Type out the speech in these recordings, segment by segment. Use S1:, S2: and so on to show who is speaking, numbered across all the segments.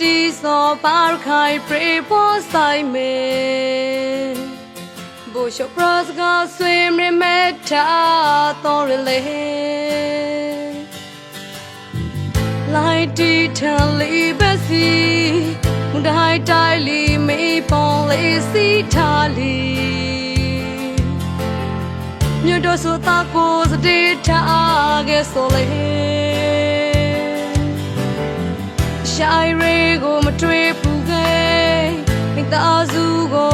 S1: တီစောပါရခိုင်ပရေပေါ်ဆိုင်မေဘိုရှောပရစကဆွေမရမတာတော်ရလေလိုက်တီထန်လီဘစီမဒိုင်တိုင်လီမေပေါ်လေးစီထားလီမြတ်တော်ဆိုတာကိုစတေးထားခဲ့ဆိုလေ ရှိုင်ရေကိုမတွေ့ဘူးခဲ့မိသားစုကို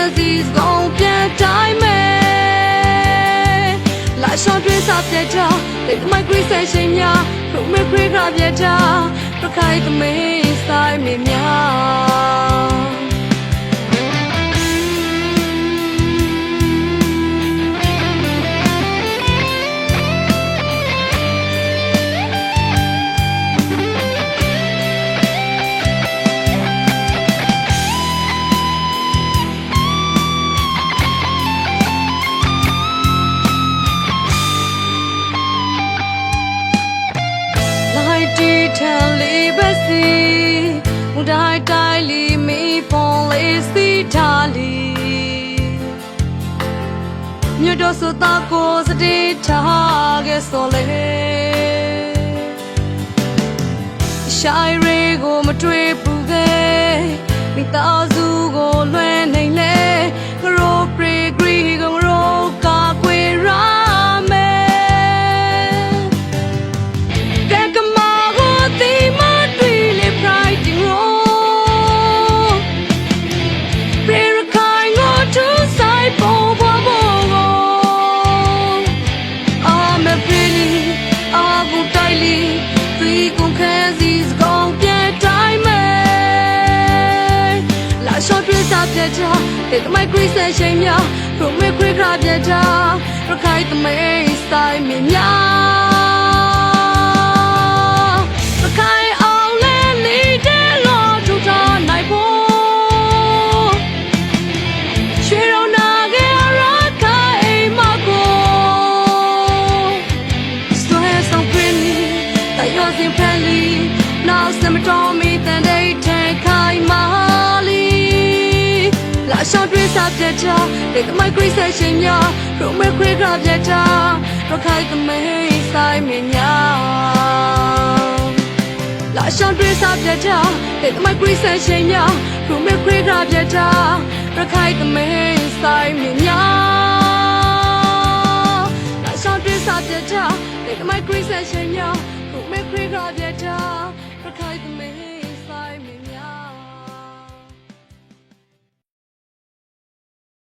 S1: ကုန်ခန်းစီဆောင်ပြန်တိုင်းမယ်လာရှော့တွေးစားပြကြတဲ့မိုက်ဂရီဆက်ရှင်များပရိုမေခရီကပြကြပခိုင်သမေးဆိုင်မများ တီထန်လေးပဲစီမူတိုင်းတိုင်းလီမီပွန်လေးစီထားလီမြတ်တော်ဆိုတာကိုစတေးထားခဲ့ဆိုလေရှိုင်ရေကိုမတွေ့ဘူး ပြချတဲ့မိုက်ခရစ်ဆက်ရှင်များပရိုမေခရစ်ကပြချရခိုင်သမေးဆိုင်မြများမခိုင်အောင်လဲလီတဲ့လို့ထူထားနိုင်ဖို့ရွှေရောင်နာခဲ့ရခိုင်မကိုဆွဲဆောင်ပြင်းတယောစင်ဖန်လီနောက် င်းတွေးစားပြချတဲ့မိုက်ဂရိဆက်ရှင်များရိုမဲခရကပြချရခိုင်သမေးဆိုင်မြညာလာရှောင်းတွေးစားပြချတဲ့မိုက်ဂရိဆက်ရှင်များရိုမဲခရကပြချရခိုင်သမေးဆိုင်မြညာလာရှော